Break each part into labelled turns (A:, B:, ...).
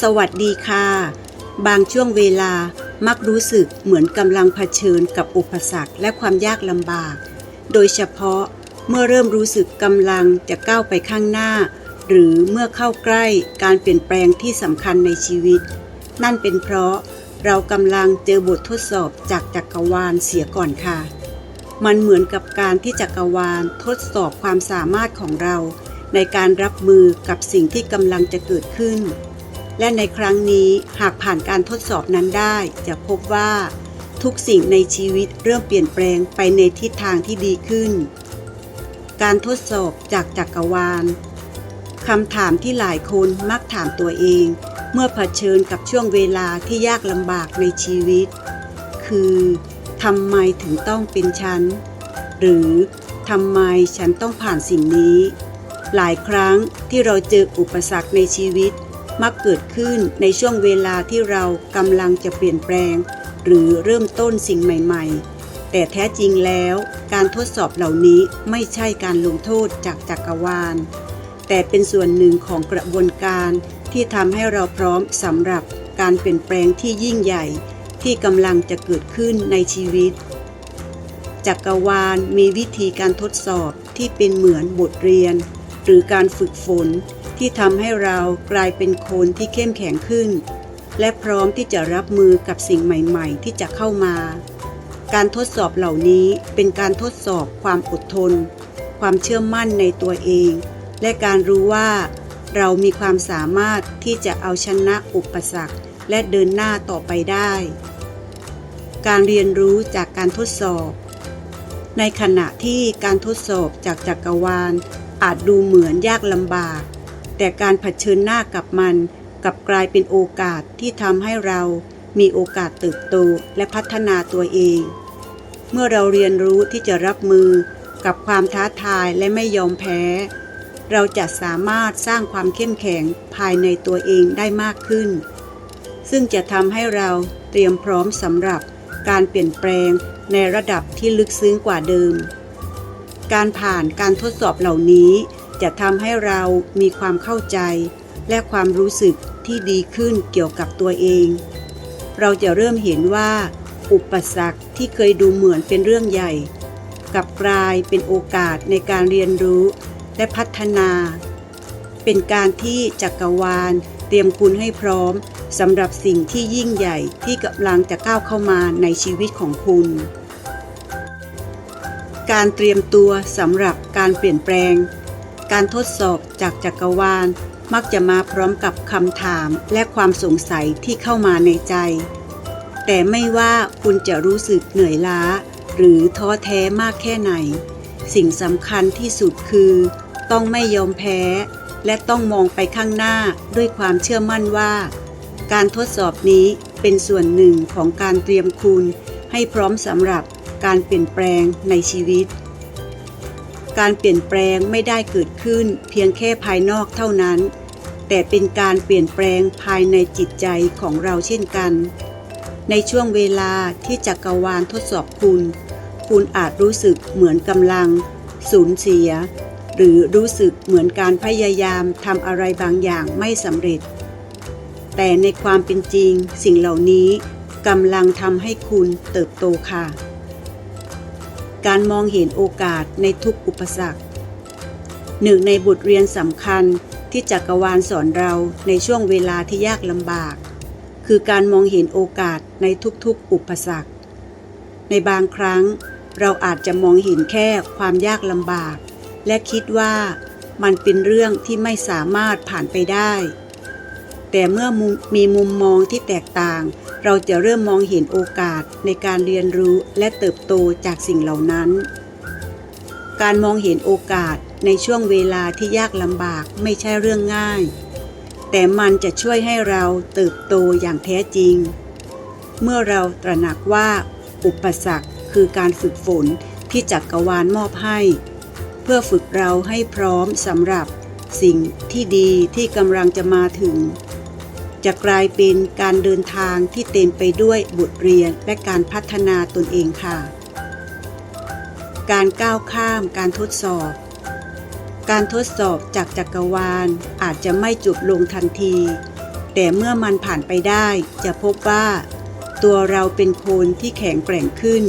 A: สวัสดีค่ะ บางช่วงเวลามักรู้สึกเหมือนกำลังเผชิญกับอุปสรรคและความยากลำบาก โดยเฉพาะเมื่อเริ่มรู้สึกกำลังจะก้าวไปข้างหน้า หรือเมื่อเข้าใกล้การเปลี่ยนแปลงที่สำคัญในชีวิต นั่นเป็นเพราะเรากำลังเจอบททดสอบจากจักรวาลเสียก่อนค่ะ มันเหมือนกับการที่จักรวาลทดสอบความสามารถของเรา ในการรับมือกับสิ่งที่กำลังจะเกิดขึ้น และในครั้งนี้หากผ่านการทดสอบนั้นได้ จะพบว่า ทุกสิ่งในชีวิตเริ่มเปลี่ยนแปลงไปในทิศทางที่ดีขึ้น การทดสอบจากจักรวาลคำถามที่หลายคนมักถามตัวเอง เมื่อเผชิญกับช่วงเวลาที่ยากลำบากในชีวิต คือทำไมถึงต้องเป็นฉัน หรือทำไมฉันต้องผ่านสิ่งนี้ หลายครั้งที่เราเจออุปสรรคในชีวิต มักเกิดขึ้นในช่วงเวลาที่เรากำลังจะเปลี่ยนแปลง หรือเริ่มต้นสิ่งใหม่ๆ แต่แท้จริงแล้วการทดสอบเหล่านี้ไม่ใช่การลงโทษจากจักรวาล แต่เป็นส่วนหนึ่งของกระบวนการที่ทำให้เราพร้อมสำหรับการเปลี่ยนแปลงที่ยิ่งใหญ่ ที่กำลังจะเกิดขึ้นในชีวิต จักรวาลมีวิธีการทดสอบที่เป็นเหมือนบทเรียน หรือการฝึกฝนที่ทำให้เรากลายเป็นคนที่เข้มแข็งขึ้น และพร้อมที่จะรับมือกับสิ่งใหม่ ๆ ที่จะเข้ามา การทดสอบเหล่านี้เป็นการทดสอบความอดทน ความเชื่อมั่นในตัวเอง และการรู้ว่า เรามีความสามารถที่จะเอาชนะอุปสรรค และเดินหน้าต่อไปได้ การเรียนรู้จากการทดสอบในขณะที่การทดสอบจากจักรวาล อาจดูเหมือนยากลำบาก แต่การเผชิญหน้ากับมันกลับกลายเป็นโอกาสที่ทำให้เรามีโอกาสเติบโตและพัฒนาตัวเอง เมื่อเราเรียนรู้ที่จะรับมือกับความท้าทายและไม่ยอมแพ้ เราจะสามารถสร้างความเข้มแข็งภายในตัวเองได้มากขึ้น ซึ่งจะทำให้เราเตรียมพร้อมสำหรับการเปลี่ยนแปลงในระดับที่ลึกซึ้งกว่าเดิม การผ่านการทดสอบเหล่านี้ จะทำให้เรามีความเข้าใจ และความรู้สึกที่ดีขึ้นเกี่ยวกับตัวเอง เราจะเริ่มเห็นว่า อุปสรรคที่เคยดูเหมือนเป็นเรื่องใหญ่ กลับกลายเป็นโอกาสในการเรียนรู้และพัฒนา เป็นการที่จักรวาลเตรียมคุณให้พร้อมสำหรับสิ่งที่ยิ่งใหญ่ที่กำลังจะก้าวเข้ามาในชีวิตของคุณ การเตรียมตัวสำหรับการเปลี่ยนแปลง การทดสอบจากจักรวาล มักจะมาพร้อมกับคำถามและความสงสัยที่เข้ามาในใจ แต่ไม่ว่าคุณจะรู้สึกเหนื่อยล้า หรือท้อแท้มากแค่ไหน สิ่งสำคัญที่สุดคือ ต้องไม่ยอมแพ้ และต้องมองไปข้างหน้าด้วยความเชื่อมั่นว่า การทดสอบนี้เป็นส่วนหนึ่งของการเตรียมคุณให้พร้อมสำหรับ การเปลี่ยนแปลงในชีวิต การเปลี่ยนแปลงไม่ได้เกิดขึ้นเพียงแค่ภายนอกเท่านั้น แต่เป็นการเปลี่ยนแปลงภายในจิตใจของเราเช่นกัน ในช่วงเวลาที่จักรวาลทดสอบคุณ คุณอาจรู้สึกเหมือนกำลัง สูญเสีย หรือรู้สึกเหมือนการพยายามทำอะไรบางอย่างไม่สำเร็จ แต่ในความเป็นจริงสิ่งเหล่านี้กำลังทำให้คุณเติบโตค่ะ การมองเห็นโอกาสในทุกอุปสรรค หนึ่งในบทเรียนสำคัญที่จักรวาลสอนเราในช่วงเวลาที่ยากลำบาก คือการมองเห็นโอกาสในทุกๆอุปสรรค ในบางครั้งเราอาจจะมองเห็นแค่ความยากลำบาก และคิดว่ามันเป็นเรื่องที่ไม่สามารถผ่านไปได้ แต่เมื่อม,มีมุมมองที่แตกต่าง เราจะเริ่มมองเห็นโอกาสในการเรียนรู้และเติบโตจากสิ่งเหล่านั้น การมองเห็นโอกาสในช่วงเวลาที่ยากลำบากไม่ใช่เรื่องง่าย แต่มันจะช่วยให้เราเติบโตอย่างแท้จริง เมื่อเราตระหนักว่า อุปสรรคคือการฝึกฝนที่จักรวาลมอบให้ เพื่อฝึกเราให้พร้อมสำหรับสิ่งที่ดีที่กำลังจะมาถึง จะกลายเป็นการเดินทางที่เต็มไปด้วยบทเรียนและการพัฒนาตนเองค่ะ การก้าวข้ามการทดสอบ การทดสอบจากจักรวาลอาจจะไม่จบลงทันที แต่เมื่อมันผ่านไปได้จะพบว่า ตัวเราเป็นคนที่แข็งแกร่งขึ้น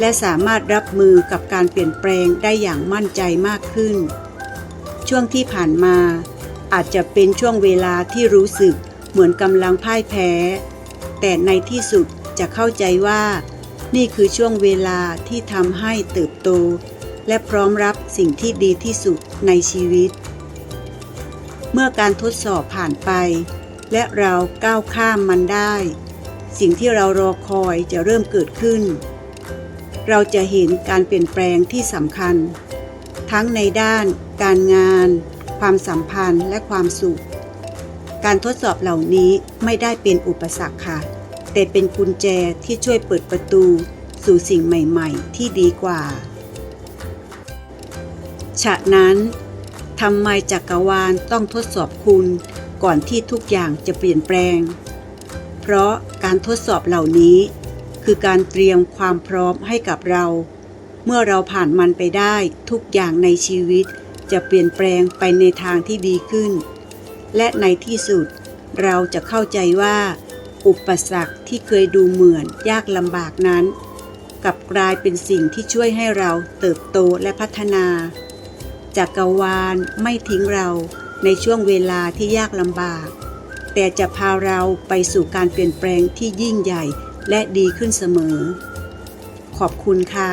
A: และสามารถรับมือกับการเปลี่ยนแปลงได้อย่างมั่นใจมากขึ้น ช่วงที่ผ่านมาอาจจะเป็นช่วงเวลาที่รู้สึก เหมือนกำลังพ่ายแพ้ แต่ในที่สุดจะเข้าใจว่า นี่คือช่วงเวลาที่ทำให้เติบโต และพร้อมรับสิ่งที่ดีที่สุดในชีวิต เมื่อการทดสอบผ่านไป และเราก้าวข้ามมันได้ สิ่งที่เรารอคอยจะเริ่มเกิดขึ้น เราจะเห็นการเปลี่ยนแปลงที่สำคัญ ทั้งในด้าน การงาน ความสัมพันธ์และความสุข การทดสอบเหล่านี้ไม่ได้เป็นอุปสรรคค่ะ แต่เป็นกุญแจที่ช่วยเปิดประตู สู่สิ่งใหม่ ๆ ที่ดีกว่า ฉะนั้นทำไมจักรวาลต้องทดสอบคุณก่อนที่ทุกอย่างจะเปลี่ยนแปลง เพราะการทดสอบเหล่านี้ คือการเตรียมความพร้อมให้กับเรา เมื่อเราผ่านมันไปได้ทุกอย่างในชีวิตจะเปลี่ยนแปลงไปในทางที่ดีขึ้น และในที่สุด เราจะเข้าใจว่า อุปสรรคที่เคยดูเหมือนยากลำบากนั้น กลับกลายเป็นสิ่งที่ช่วยให้เราเติบโตและพัฒนาจักรวาลไม่ทิ้งเราในช่วงเวลาที่ยากลำบาก แต่จะพาเราไปสู่การเปลี่ยนแปลงที่ยิ่งใหญ่และดีขึ้นเสมอ ขอบคุณค่ะ